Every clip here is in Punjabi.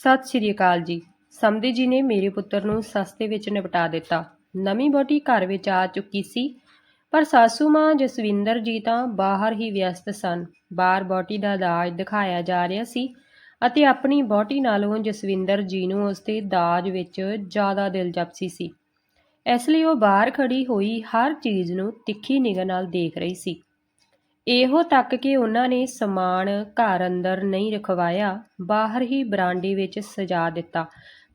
ਸਤਿ ਸ਼੍ਰੀ ਅਕਾਲ ਜੀ। ਸਮਦੀ ਜੀ ਨੇ ਮੇਰੇ ਪੁੱਤਰ ਨੂੰ ਸਸਤੇ ਵਿੱਚ ਨਿਪਟਾ ਦਿੱਤਾ। ਨਵੀਂ ਬੋਟੀ ਘਰ ਵਿੱਚ ਆ ਚੁੱਕੀ ਸੀ। ਪਰ ਸਾਸੂ ਮਾਂ ਜਸਵਿੰਦਰ ਜੀ ਤਾਂ ਬਾਹਰ ਹੀ ਵਿਅਸਤ ਸਨ। ਬਾਹਰ ਬੋਟੀ ਦਾ ਦਾਜ ਦਿਖਾਇਆ ਜਾ ਰਿਹਾ ਸੀ ਅਤੇ ਆਪਣੀ ਬੋਟੀ ਨਾਲੋਂ ਜਸਵਿੰਦਰ ਜੀ ਨੂੰ ਉਸਦੇ ਦਾਜ ਵਿੱਚ ਜ਼ਿਆਦਾ ਦਿਲਚਸਪੀ ਸੀ। ਇਸ ਲਈ ਉਹ ਬਾਹਰ ਖੜੀ ਹੋਈ ਹਰ ਚੀਜ਼ ਨੂੰ ਤਿੱਖੀ ਨਿਗਾਹ ਨਾਲ ਦੇਖ ਰਹੀ ਸੀ। ਇਹੋ ਤੱਕ ਕਿ ਉਹਨਾਂ ਨੇ ਸਮਾਨ ਘਰ ਅੰਦਰ ਨਹੀਂ ਰਖਵਾਇਆ, ਬਾਹਰ ਹੀ ਬਰਾਂਡੇ ਵਿੱਚ ਸਜਾ ਦਿੱਤਾ।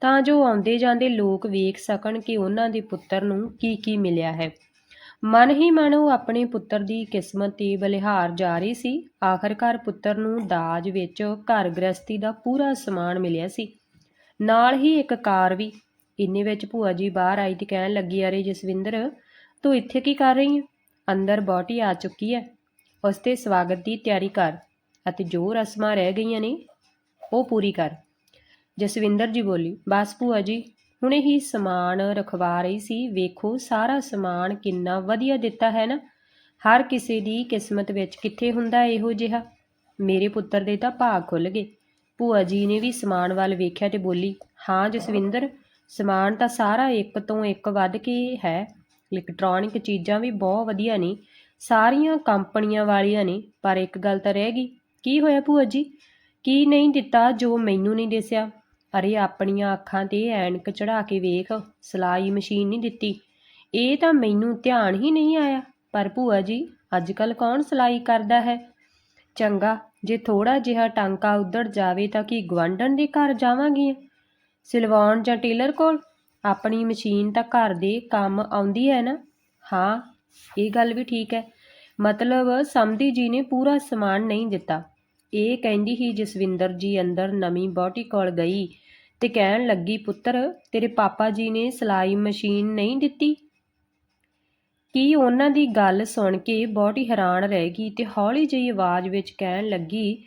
ਤਾਂ ਜੋ ਆਉਂਦੇ ਜਾਂਦੇ ਲੋਕ ਵੇਖ ਸਕਣ ਕਿ ਉਹਨਾਂ ਦੇ ਪੁੱਤਰ ਨੂੰ ਕੀ ਕੀ ਮਿਲਿਆ ਹੈ। ਮਨ ਹੀ ਮਨ ਉਹ ਆਪਣੇ ਪੁੱਤਰ ਦੀ ਕਿਸਮਤ ਤੇ ਬਲਿਹਾਰ ਜਾ ਰਹੀ ਸੀ। ਆਖਰਕਾਰ ਪੁੱਤਰ ਨੂੰ ਦਾਜ ਵਿੱਚ ਘਰ ਗ੍ਰਸਤੀ ਦਾ ਪੂਰਾ ਸਮਾਨ ਮਿਲਿਆ ਸੀ। ਨਾਲ ਹੀ ਇੱਕ ਕਾਰ ਵੀ। ਇੰਨੇ ਵਿੱਚ ਭੂਆ ਜੀ ਬਾਹਰ ਆਈ ਤੇ ਕਹਿਣ ਲੱਗੀ, ਅਰੇ ਜਸਵਿੰਦਰ, ਤੂੰ ਇੱਥੇ ਕੀ ਕਰ ਰਹੀ ਹੈ ਅੰਦਰ ਬੋਟੀ ਆ ਚੁੱਕੀ ਹੈ। ਉਸ ਦੇ ਸਵਾਗਤ ਦੀ ਤਿਆਰੀ ਕਰ ਅਤੇ ਜੋ ਰਸਮਾਂ ਰਹਿ ਗਈਆਂ ਨੇ, ਉਹ ਪੂਰੀ ਕਰ। ਜਸਵਿੰਦਰ ਜੀ ਬੋਲੀ, ਬਸ ਭੂਆ ਜੀ, ਹੁਣੇ ਹੀ ਸਮਾਨ ਰਖਵਾ ਰਹੀ ਸੀ। ਵੇਖੋ, ਸਾਰਾ ਸਮਾਨ ਕਿੰਨਾ ਵਧੀਆ ਦਿੱਤਾ ਹੈ ਨਾ। ਹਰ ਕਿਸੇ ਦੀ ਕਿਸਮਤ ਵਿੱਚ ਕਿੱਥੇ ਹੁੰਦਾ ਇਹੋ ਜਿਹਾ? ਮੇਰੇ ਪੁੱਤਰ ਦੇ ਤਾਂ ਭਾਗ ਖੁੱਲ ਗਏ। ਭੂਆ ਜੀ ਨੇ ਵੀ ਸਮਾਨ ਵੱਲ ਵੇਖਿਆ ਤੇ ਬੋਲੀ, ਹਾਂ ਜਸਵਿੰਦਰ, ਸਮਾਨ ਤਾਂ ਸਾਰਾ ਇੱਕ ਤੋਂ ਇੱਕ ਵੱਧ ਕੇ ਹੈ। ਇਲੈਕਟ੍ਰੋਨਿਕ ਚੀਜ਼ਾਂ ਵੀ ਬਹੁਤ ਵਧੀਆ ਨੇ। ਸਾਰੀਆਂ ਕੰਪਨੀਆਂ ਵਾਲੀਆਂ ਨੇ, ਪਰ ਇੱਕ ਗੱਲ ਤਾਂ ਰਹਿ ਗਈ। ਕੀ ਹੋਇਆ ਭੂਆ ਜੀ? ਕੀ ਨਹੀਂ ਦਿੱਤਾ ਜੋ ਮੈਨੂੰ ਨਹੀਂ ਦਿਸਿਆ? ਅਰੇ ਆਪਣੀਆਂ ਅੱਖਾਂ ਤੇ ਐਨਕ ਚੜਾ ਕੇ ਵੇਖ, ਸਲਾਈ ਮਸ਼ੀਨ ਨਹੀਂ ਦਿੱਤੀ। ਇਹ ਤਾਂ ਮੈਨੂੰ ਧਿਆਨ ਹੀ ਨਹੀਂ ਆਇਆ। ਪਰ ਭੂਆ ਜੀ ਅੱਜ ਕੱਲ ਕੌਣ ਸਲਾਈ ਕਰਦਾ ਹੈ? ਚੰਗਾ, ਜੇ ਥੋੜਾ ਜਿਹਾ ਟਾਂਕਾ ਉੱਧੜ ਜਾਵੇ ਤਾਂ ਕੀ ਗਵਾਂਢਣ ਦੇ ਘਰ ਜਾਵਾਂਗੀਆਂ? ਸਿਲਵਾਉਣ ਜਾਂ ਟੇਲਰ ਕੋਲ? ਆਪਣੀ ਮਸ਼ੀਨ ਤਾਂ ਘਰ ਦੇ ਕੰਮ ਆਉਂਦੀ ਹੈ ਨਾ? ਹਾਂ ਇਹ ਗੱਲ ਵੀ ਠੀਕ ਹੈ। ਮਤਲਬ ਸਮਧੀ ਜੀ ਨੇ ਪੂਰਾ ਸਮਾਨ ਨਹੀਂ ਦਿੱਤਾ। ਇਹ ਕਹਿੰਦੀ ਹੀ ਜਸਵਿੰਦਰ ਜੀ ਅੰਦਰ ਨਵੀਂ ਬੋਟੀ ਕੋਲ ਗਈ ਤੇ ਕਹਿਣ ਲੱਗੀ, ਪੁੱਤਰ, ਤੇਰੇ ਪਾਪਾ ਜੀ ਨੇ ਸਲਾਈ ਮਸ਼ੀਨ ਨਹੀਂ ਦਿੱਤੀ? ਕੀ ਉਹਨਾਂ ਦੀ ਗੱਲ ਸੁਣ ਕੇ ਬੋਟੀ ਹੈਰਾਨ ਰਹਿ ਗਈ ਤੇ ਹੌਲੀ ਜਿਹੀ ਆਵਾਜ਼ ਵਿੱਚ ਕਹਿਣ ਲੱਗੀ,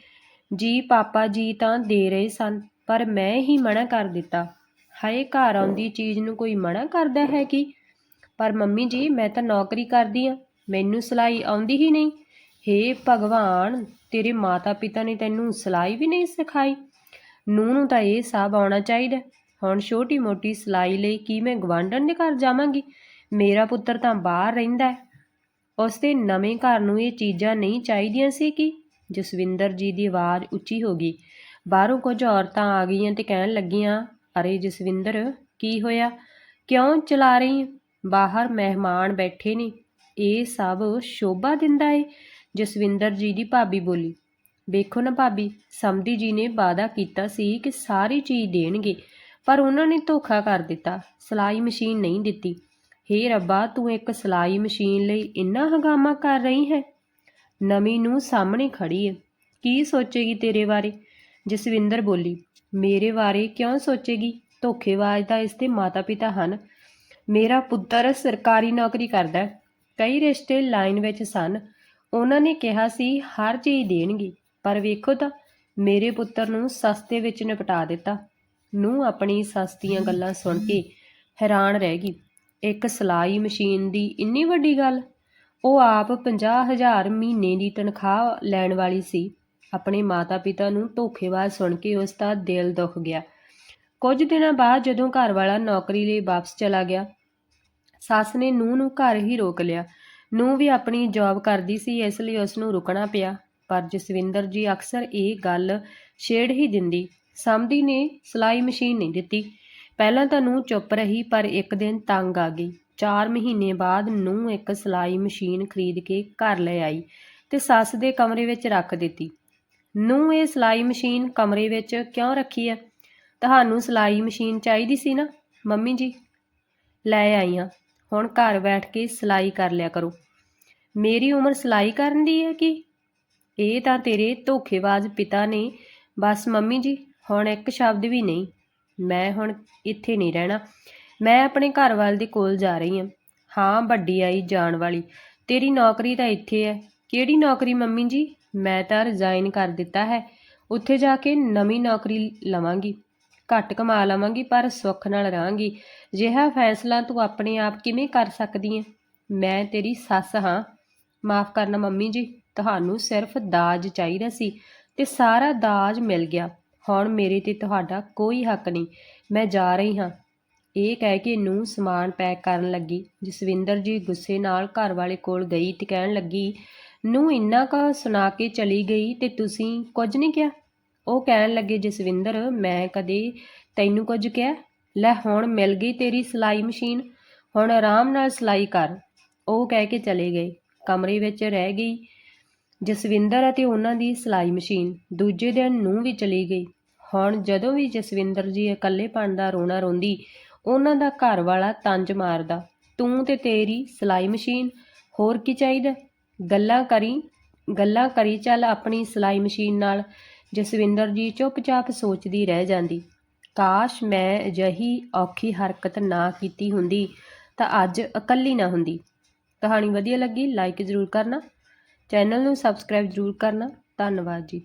ਜੀ, ਪਾਪਾ ਜੀ ਤਾਂ ਦੇ ਰਹੇ ਸਨ, ਪਰ ਮੈਂ ਹੀ ਮਨਾ ਕਰ ਦਿੱਤਾ। ਹਾਏ, ਘਰ ਆਉਂਦੀ ਚੀਜ਼ ਨੂੰ ਕੋਈ ਮਨਾ ਕਰਦਾ ਹੈ ਕਿ? ਪਰ ਮੰਮੀ ਜੀ, ਮੈਂ ਤਾਂ ਨੌਕਰੀ ਕਰਦੀ ਹਾਂ ਮੈਨੂੰ ਸਿਲਾਈ ਆਉਂਦੀ ਹੀ ਨਹੀਂ। ਹੇ ਭਗਵਾਨ, ਤੇਰੇ ਮਾਤਾ ਪਿਤਾ ਨੇ ਤੈਨੂੰ ਸਿਲਾਈ ਵੀ ਨਹੀਂ ਸਿਖਾਈ। ਨੂੰ ਨੂੰ ਤਾਂ ਇਹ ਸਭ ਆਉਣਾ ਚਾਹੀਦਾ। ਹੁਣ ਛੋਟੀ ਮੋਟੀ ਸਿਲਾਈ ਲਈ ਕੀ ਮੈਂ ਗਵਾਂਢਣ ਦੇ ਘਰ ਜਾਵਾਂਗੀ? ਮੇਰਾ ਪੁੱਤਰ ਤਾਂ ਬਾਹਰ ਰਹਿੰਦਾ ਹੈ। ਉਸ ਦੇ ਨਵੇਂ ਘਰ ਨੂੰ ਇਹ ਚੀਜ਼ਾਂ ਨਹੀਂ ਚਾਹੀਦੀਆਂ ਸੀ ਕਿ? ਜਸਵਿੰਦਰ ਜੀ ਦੀ ਆਵਾਜ਼ ਉੱਚੀ ਹੋ ਗਈ। ਬਾਹਰੋਂ ਕੁਝ ਔਰਤਾਂ ਆ ਗਈਆਂ ਤੇ ਕਹਿਣ ਲੱਗੀਆਂ, ਅਰੇ ਜਸਵਿੰਦਰ, ਕੀ ਹੋਇਆ? ਕਿਉਂ ਚਲਾ ਰਹੀ ਬਾਹਰ ਮਹਿਮਾਨ ਬੈਠੇ ਨੇ। ਇਹ ਸਭ ਸ਼ੋਭਾ ਦਿੰਦਾ ਏ, ਜਸਵਿੰਦਰ ਜੀ ਦੀ ਭਾਬੀ ਬੋਲੀ। ਵੇਖੋ ਨਾ ਭਾਬੀ ਸਮਧੀ ਜੀ ਨੇ ਵਾਅਦਾ ਕੀਤਾ ਸੀ ਕਿ ਸਾਰੀ ਚੀਜ਼ ਦੇਣਗੇ, ਪਰ ਉਹਨਾਂ ਨੇ ਧੋਖਾ ਕਰ ਦਿੱਤਾ, ਸਲਾਈ ਮਸ਼ੀਨ ਨਹੀਂ ਦਿੱਤੀ। ਹੇ ਰੱਬਾ, ਤੂੰ ਇੱਕ ਸਲਾਈ ਮਸ਼ੀਨ ਲਈ ਇੰਨਾ ਹੰਗਾਮਾ ਕਰ ਰਹੀ ਹੈ? ਨਵੀਂ ਨੂੰ ਸਾਹਮਣੇ ਖੜੀ ਹੈ ਕੀ ਸੋਚੇਗੀ ਤੇਰੇ ਬਾਰੇ? ਜਸਵਿੰਦਰ ਬੋਲੀ, ਮੇਰੇ ਬਾਰੇ ਕਿਉਂ ਸੋਚੇਗੀ? ਧੋਖੇਬਾਜ਼ ਤਾਂ ਇਸ ਦੇ ਮਾਤਾ-ਪਿਤਾ ਹਨ। ਮੇਰਾ ਪੁੱਤਰ ਸਰਕਾਰੀ ਨੌਕਰੀ ਕਰਦਾ ਕਈ ਰਿਸ਼ਤੇ ਲਾਈਨ ਵਿੱਚ ਸਨ। ਉਹਨਾਂ ਨੇ ਕਿਹਾ ਸੀ, ਹਰ ਚੀਜ਼ ਦੇਣਗੇ। ਪਰ ਵੇਖੋ ਤਾਂ, ਮੇਰੇ ਪੁੱਤਰ ਨੂੰ ਸਸਤੇ ਵਿੱਚ ਨਿਪਟਾ ਦਿੱਤਾ। ਨੂੰ ਆਪਣੀ ਸਸਤੀਆਂ ਗੱਲਾਂ ਸੁਣ ਕੇ ਹੈਰਾਨ ਰਹਿ ਗਈ। ਇੱਕ ਸਲਾਈ ਮਸ਼ੀਨ ਦੀ ਇੰਨੀ ਵੱਡੀ ਗੱਲ? ਉਹ ਆਪ 50000 ਮਹੀਨੇ ਦੀ ਤਨਖਾਹ ਲੈਣ ਵਾਲੀ ਸੀ। ਆਪਣੇ ਮਾਤਾ-ਪਿਤਾ ਨੂੰ ਧੋਖੇਬਾਜ਼ ਸੁਣ ਕੇ ਉਸ ਦਾ ਦਿਲ ਦੁਖ ਗਿਆ। ਕੁਝ ਦਿਨਾਂ ਬਾਅਦ ਜਦੋਂ ਘਰ ਵਾਲਾ ਨੌਕਰੀ ਲਈ ਵਾਪਸ ਚਲਾ ਗਿਆ, ਸੱਸ ਨੇ ਨੂੰਹ ਨੂੰ ਘਰ ਹੀ ਰੋਕ ਲਿਆ। ਨੂੰਹ ਵੀ ਆਪਣੀ ਜੌਬ ਕਰਦੀ ਸੀ, ਇਸ ਲਈ ਉਸ ਨੂੰ ਰੁਕਣਾ ਪਿਆ। ਪਰ ਜਸਵਿੰਦਰ ਜੀ ਅਕਸਰ ਇਹ ਗੱਲ ਛੇੜ ਹੀ ਦਿੰਦੀ। ਸਮਧੀ ਨੇ, ਸਲਾਈ ਮਸ਼ੀਨ ਨਹੀਂ ਦਿੱਤੀ। ਪਹਿਲਾਂ ਤਾਂ ਨੂੰਹ ਚੁੱਪ ਰਹੀ, ਪਰ ਇੱਕ ਦਿਨ ਤੰਗ ਆ ਗਈ। 4 ਮਹੀਨੇ ਬਾਅਦ ਨੂੰਹ ਇੱਕ ਸਲਾਈ ਮਸ਼ੀਨ ਖਰੀਦ ਕੇ ਘਰ ਲੈ ਆਈ ਤੇ ਸੱਸ ਦੇ ਕਮਰੇ ਵਿੱਚ ਰੱਖ ਦਿੱਤੀ। ਨੂੰਹ ਇਹ ਸਲਾਈ ਮਸ਼ੀਨ ਕਮਰੇ ਵਿੱਚ ਕਿਉਂ ਰੱਖੀ ਹੈ? ਤੁਹਾਨੂੰ ਸਲਾਈ ਮਸ਼ੀਨ ਚਾਹੀਦੀ ਸੀ ਨਾ, ਮੰਮੀ ਜੀ? ਲੈ ਆਈ ਹਾਂ। ਹੁਣ ਘਰ ਬੈਠ ਕੇ ਸਿਲਾਈ ਕਰ ਲਿਆ ਕਰੋ। ਮੇਰੀ ਉਮਰ ਸਿਲਾਈ ਕਰਨ ਦੀ ਹੈ ਕਿ? ਇਹ ਤਾਂ ਤੇਰੇ ਧੋਖੇਬਾਜ਼ ਪਿਤਾ ਨੇ। ਬਸ ਮੰਮੀ ਜੀ, ਹੁਣ ਇੱਕ ਸ਼ਬਦ ਵੀ ਨਹੀਂ। ਮੈਂ ਹੁਣ ਇੱਥੇ ਨਹੀਂ ਰਹਿਣਾ। ਮੈਂ ਆਪਣੇ ਘਰ ਵਾਲ ਦੇ ਕੋਲ ਜਾ ਰਹੀ ਹਾਂ। ਹਾਂ, ਵੱਡੀ ਆਈ ਜਾਣ ਵਾਲੀ। ਤੇਰੀ ਨੌਕਰੀ ਤਾਂ ਇੱਥੇ ਹੈ। ਕਿਹੜੀ ਨੌਕਰੀ ਮੰਮੀ ਜੀ? ਮੈਂ ਤਾਂ ਰਿਜ਼ਾਈਨ ਕਰ ਦਿੱਤਾ ਹੈ। ਉੱਥੇ ਜਾ ਕੇ ਨਵੀਂ ਨੌਕਰੀ ਲਵਾਂਗੀ। ਘੱਟ ਕਮਾ ਲਵਾਂਗੀ, ਪਰ ਸੁੱਖ ਨਾਲ ਰਹਾਂਗੀ। ਜਿਹਾ ਫੈਸਲਾ ਤੂੰ ਆਪਣੇ ਆਪ ਕਿਵੇਂ ਕਰ ਸਕਦੀ ਹੈ ਮੈਂ ਤੇਰੀ ਸੱਸ ਹਾਂ। ਮਾਫ ਕਰਨਾ ਮੰਮੀ ਜੀ, ਤੁਹਾਨੂੰ ਸਿਰਫ ਦਾਜ ਚਾਹੀਦਾ ਸੀ ਤੇ ਸਾਰਾ ਦਾਜ ਮਿਲ ਗਿਆ। ਹੁਣ ਮੇਰੇ ਤੇ ਤੁਹਾਡਾ ਕੋਈ ਹੱਕ ਨਹੀਂ। ਮੈਂ ਜਾ ਰਹੀ ਹਾਂ। ਇਹ ਕਹਿ ਕੇ ਨੂੰ ਸਮਾਨ ਪੈਕ ਕਰਨ ਲੱਗੀ। ਜਸਵਿੰਦਰ ਜੀ ਗੁੱਸੇ ਨਾਲ ਘਰ ਵਾਲੇ ਕੋਲ ਗਈ ਤੇ ਕਹਿਣ ਲੱਗੀ ਨੂੰ ਇੰਨਾ ਕੁ ਸੁਣਾ ਕੇ ਚਲੀ ਗਈ ਤੇ ਤੁਸੀਂ ਕੁਝ ਨਹੀਂ ਕਿਹਾ? ਉਹ ਕਹਿਣ ਲੱਗੇ, ਜਸਵਿੰਦਰ, ਮੈਂ ਕਦੇ ਤੈਨੂੰ ਕੁਝ ਕਿਹਾ? ਲੈ, ਹੁਣ ਮਿਲ ਗਈ ਤੇਰੀ ਸਿਲਾਈ ਮਸ਼ੀਨ। ਹੁਣ ਆਰਾਮ ਨਾਲ ਸਿਲਾਈ ਕਰ। ਉਹ ਕਹਿ ਕੇ ਚਲੇ ਗਏ। ਕਮਰੇ ਵਿੱਚ ਰਹਿ ਗਈ ਜਸਵਿੰਦਰ ਅਤੇ ਉਹਨਾਂ ਦੀ ਸਿਲਾਈ ਮਸ਼ੀਨ। ਦੂਜੇ ਦਿਨ ਨੂੰ ਵੀ ਚਲੀ ਗਈ। ਹੁਣ ਜਦੋਂ ਵੀ ਜਸਵਿੰਦਰ ਜੀ ਇਕੱਲੇਪਣ ਦਾ ਰੋਣਾ ਰੋਂਦੀ, ਉਹਨਾਂ ਦਾ ਘਰ ਵਾਲਾ ਤੰਜ ਮਾਰਦਾ, ਤੂੰ ਤੇ ਤੇਰੀ ਸਿਲਾਈ ਮਸ਼ੀਨ, ਹੋਰ ਕੀ ਚਾਹੀਦਾ? ਗੱਲਾਂ ਕਰੀ ਗੱਲਾਂ ਕਰੀ ਚੱਲ ਆਪਣੀ ਸਿਲਾਈ ਮਸ਼ੀਨ ਨਾਲ। ਜਸਵਿੰਦਰ ਜੀ ਚੁੱਪਚਾਪ ਸੋਚਦੀ ਰਹਿ ਜਾਂਦੀ। ਕਾਸ਼ ਮੈਂ ਅਜਿਹੀ ਔਖੀ ਹਰਕਤ ਨਾ ਕੀਤੀ ਹੁੰਦੀ ਤਾਂ ਅੱਜ ਇਕੱਲੀ ਨਾ ਹੁੰਦੀ ਕਹਾਣੀ ਵਧੀਆ ਲੱਗੀ ਲਾਈਕ ਜ਼ਰੂਰ ਕਰਨਾ। ਚੈਨਲ ਨੂੰ ਸਬਸਕ੍ਰਾਈਬ ਜ਼ਰੂਰ ਕਰਨਾ। ਧੰਨਵਾਦ ਜੀ।